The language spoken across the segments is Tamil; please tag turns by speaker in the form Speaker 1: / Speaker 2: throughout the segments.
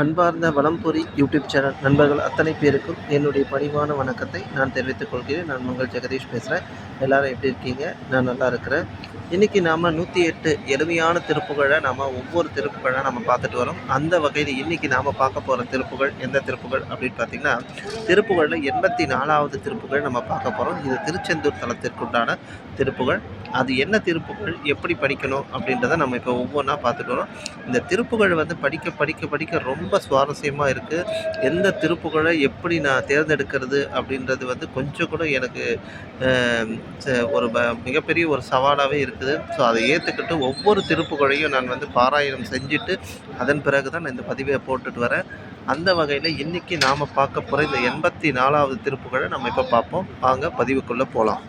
Speaker 1: அன்பார்ந்த வலம்புரி யூடியூப் சேனல் நண்பர்கள் அத்தனை பேருக்கும் என்னுடைய பணிவான வணக்கத்தை நான் தெரிவித்துக் கொள்கிறேன். நான் உங்கள் ஜெகதீஷ் பேசுகிறேன் எல்லாரும் எப்படி இருக்கீங்க? நான் நல்லா இருக்கிறேன். இன்றைக்கி நாம் நூற்றி எட்டு எளிமையான திருப்புகழை நாம் ஒவ்வொரு திருப்புகழாக நம்ம பார்த்துட்டு வரோம். அந்த வகையில் இன்றைக்கி நாம் பார்க்க போகிற திருப்புகள் எந்த திருப்புகள் அப்படின்னு பார்த்திங்கன்னா திருப்புகளில் எண்பத்தி நாலாவது திருப்புகள் நம்ம பார்க்க போகிறோம் இது திருச்செந்தூர் தலத்திற்குண்டான திருப்புகள் அது என்ன திருப்புகள் எப்படி படிக்கணும்? அப்படின்றத நம்ம இப்போ ஒவ்வொன்றா பார்த்துட்டு வரோம். இந்த திருப்புகள் வந்து படிக்க படிக்க படிக்க ரொம்ப சுவாரஸ்யமாக இருக்குது எந்த திருப்புகளை எப்படி நான் தேர்ந்தெடுக்கிறது அப்படின்றது வந்து கொஞ்சம் கூட எனக்கு ச- ஒரு மிகப்பெரிய ஒரு சவாலாகவே இருக்குது இருக்குது. ஸோ அதை ஏற்றுக்கிட்டு ஒவ்வொரு திருப்புகளையும் நான் வந்து பாராயணம் செஞ்சுட்டு அதன் பிறகு தான் நான் இந்த பதிவை போட்டுட்டு வரேன். அந்த வகையில் இன்றைக்கி நாம் பார்க்க போகிற இந்த எண்பத்தி நாலாவது திருப்புகளை நம்ம இப்போ பார்ப்போம். வாங்க பதிவுக்குள்ளே போகலாம்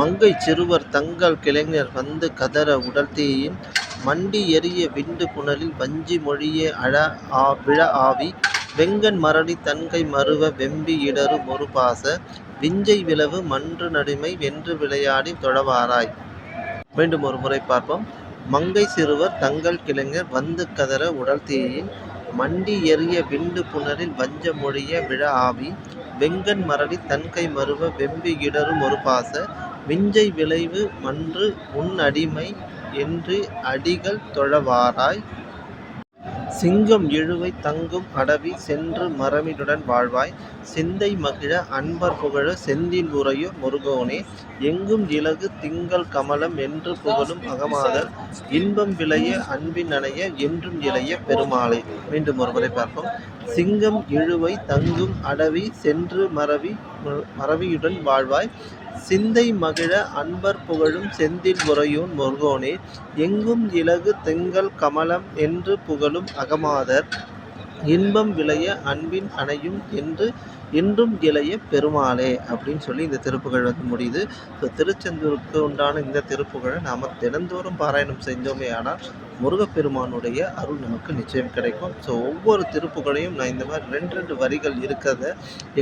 Speaker 1: மங்கை சிறுவர் தங்கள் கிளைஞர் வந்து கதற உடல்தீயின் மண்டி எரிய விண்டு புனலில் வஞ்சி மொழியே அழ ஆ விழ ஆவி வெங்கன் மரடி தன்கை மருவ வெம்பி இடரு பாச விஞ்சை விளவு மன்று நடுமை வென்று விளையாடி தொழவாராய் மீண்டும் ஒரு முறை பார்ப்போம். மங்கை சிறுவர் தங்கள் கிளைஞர் வந்து கதற உடல் தீயின் மண்டி எரிய விண்டு புணரில் வஞ்ச மொழிய விழ ஆவி வெங்கன் மரடி தன்கை மருவ வெம்பி இடரும் ஒரு பாச விஞ்சை விளைவு மன்று உன் அடிமை என்று அடிகள் தொழவாராய். சிங்கம் இழுவை தங்கும் அடவி சென்று மரமிடுடன் வாழ்வாய். சிந்தை மகிழ அன்பர் புகழ செந்தில் உரையோ முருகோனே. எங்கும் இலகு திங்கள் கமலம் என்று புகழும் அகமாதல் இன்பம் விளைய அன்பின் அணைய என்றும் இளைய பெருமாளை. மீண்டும் ஒருமுறை பார்ப்போம். சிங்கம் இழுவை தங்கும் அடவி சென்று மறவி மறவியுடன் வாழ்வாய். சிந்தை மகிழ அன்பர் புகழும் செந்தில் முறையோன் முருகோனே எங்கும் இலகு திங்கள் கமலம் என்று புகழும் அகமாதர். இன்பம் விளைய அன்பின் அணையும் என்று என்றும் இளைய பெருமாளே அப்படின்னு சொல்லி இந்த திருப்புகழ் வந்து முடியுது. ஸோ திருச்செந்தூருக்கு உண்டான இந்த திருப்புகழை நாம் தினந்தோறும் பாராயணம் செஞ்சோமே ஆனால் முருகப்பெருமானுடைய அருள் நமக்கு நிச்சயம் கிடைக்கும். ஸோ ஒவ்வொரு திருப்புகளையும் நான் இந்த மாதிரி ரெண்டு ரெண்டு வரிகள் இருக்கிறத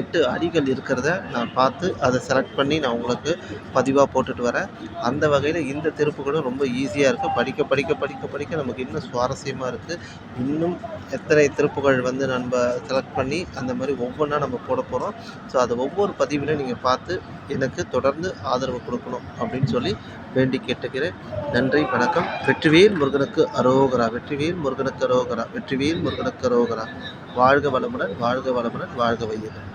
Speaker 1: எட்டு அடிகள் இருக்கிறத நான் பார்த்து அதை செலக்ட் பண்ணி நான் உங்களுக்கு பதிவாக போட்டுட்டு வரேன். அந்த வகையில் இந்த திருப்புகளும் ரொம்ப ஈஸியாக இருக்குது படிக்க படிக்க படிக்க படிக்க நமக்கு இன்னும் சுவாரஸ்யமாக இருக்குது இன்னும் எத்தனை திருப்புகள் வந்து நம்ம செலக்ட் பண்ணி அந்த மாதிரி ஒவ்வொன்றா நம்ம போட போகிறோம் ஸோ அதை ஒவ்வொரு பதிவிலையும் நீங்கள் பார்த்து எனக்கு தொடர்ந்து ஆதரவு கொடுக்கணும் அப்படின்னு சொல்லி வேண்டி கேட்டுக்கிறேன். நன்றி வணக்கம். வெற்றிவேல் முருகனுக்கு அரோகரா வெற்றிவேல் முருகனுக்கு அரோகரா வெற்றிவேல் முருகனுக்கு அரோகரா. வாழ்க வளமுடன் வாழ்க வளமுடன் வாழ்க வையகம்